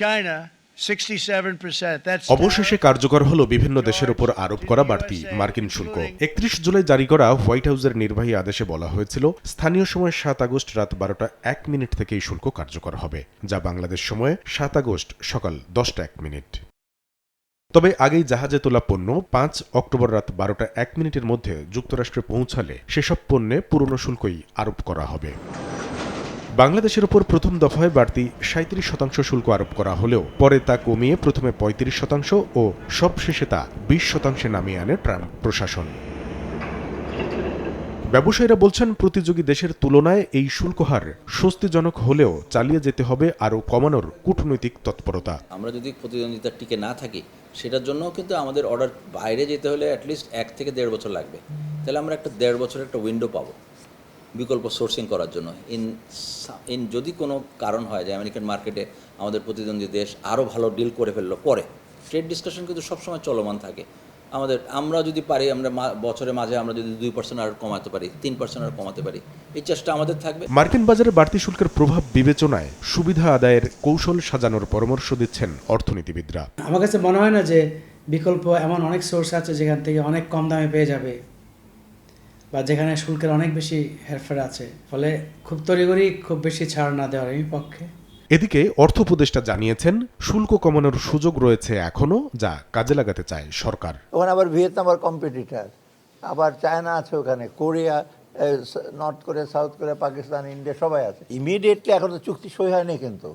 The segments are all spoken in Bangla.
China, 67%. That's অবশেষে কার্যকর হল বিভিন্ন দেশের উপর আরোপ করা বাড়তি মার্কিন শুল্ক। একত্রিশ জুলাই জারি করা হোয়াইট হাউসের নির্বাহী আদেশে বলা হয়েছিল স্থানীয় সময় সাত আগস্ট রাত বারোটা এক মিনিট থেকে এই শুল্ক কার্যকর হবে যা বাংলাদেশ সময়ে সাত আগস্ট সকাল দশটা এক মিনিট। তবে আগেই জাহাজে তোলা পণ্য পাঁচ অক্টোবর রাত বারোটা এক মিনিটের মধ্যে যুক্তরাষ্ট্রে পৌঁছালে সেসব পণ্যে পুরনো শুল্কই আরোপ করা হবে। বাংলাদেশের ওপর প্রথম দফায় বাড়তি সাঁত্রিশ শতাংশ শুল্ক আরোপ করা হলেও পরে তা কমিয়ে প্রথমে পঁয়ত্রিশ শতাংশ ও সবশেষে তা বিশ শতাংশে নামিয়ে আনে ট্রাম্প প্রশাসন। ব্যবসায়ীরা বলছেন, প্রতিযোগী দেশের তুলনায় এই শুল্ক হার স্বস্তিজনক হলেও চালিয়ে যেতে হবে আরও কমানোর কূটনৈতিক তৎপরতা। আমরা যদি প্রতিদ্বন্দ্বিতার টিকে না থাকি, সেটার জন্য কিন্তু আমাদের অর্ডার বাইরে যেতে হলে অ্যাটলিস্ট এক থেকে দেড় বছর লাগবে। তাহলে আমরা একটা দেড় বছরের একটা উইন্ডো পাবো। বিকল্প সোর্সিং করার জন্য। ইন ইন যদি কোনো কারণ হয় যে আমেরিকান মার্কেটে আমাদের প্রতিদ্বন্দ্বী দেশ আরও ভালো ডিল করে ফেলল পরে ট্রেড ডিসকাশন কিন্তু সবসময় চলমান থাকে। আমাদের আমরা যদি পারি আমরা মা- বছরের মাঝে আমরা যদি দুই পার্সেন্ট আর কমাতে পারি তিন পার্সেন্ট আর কমাতে পারি এই চেষ্টা আমাদের থাকবে। মার্কিন বাজারে বাড়তি শুল্কের প্রভাব বিবেচনায় সুবিধা আদায়ের কৌশল সাজানোর পরামর্শ দিচ্ছেন অর্থনীতিবিদরা। আমার কাছে মনে হয় না যে বিকল্প এমন অনেক সোর্স আছে যেখান থেকে অনেক কম দামে পেয়ে যাবে। বা যেখানে শুল্কের অনেক বেশি হেরফের আছে ফলে খুব তড়িঘড়ি খুব বেশি ছাড় না দেওয়ার আমি পক্ষে। এদিকে অর্থ উপদেষ্টা জানিয়েছেন শুল্ক কমানোর সুযোগ রয়েছে এখনও যা কাজে লাগাতে চায় সরকার। ওখানে আবার ভিয়েতনাম আর কম্পিটিটার আবার চায়না আছে ওখানে Korea north Korea south Korea Pakistan India সবাই আছে। ইমিডিয়েটলি এখন তো চুক্তি সই হয়নি কিন্তু।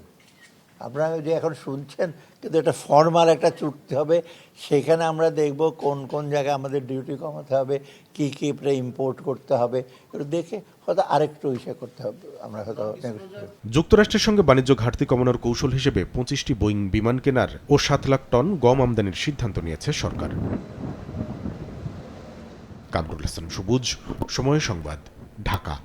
আপনারা যে এখন শুনছেন, কিন্তু এটা ফর্মাল একটা চুক্তি হবে, সেখানে আমরা দেখব কোন কোন জায়গায় আমাদের ডিউটি কমাতে হবে, কি কি এটা ইম্পোর্ট করতে হবে। একটু দেখে হয়তো আরেকটু ইসে করতে হবে, আমরা হয়তো যুক্তরাষ্ট্রের সঙ্গে বাণিজ্য ঘাটতি কমানোর কৌশল হিসেবে পঁচিশটি বোয়িং বিমান কেনার ও সাত লাখ টন গম আমদানির সিদ্ধান্ত নিয়েছে সরকার। কামরুল হাসান, সবুজ, সময় সংবাদ, ঢাকা।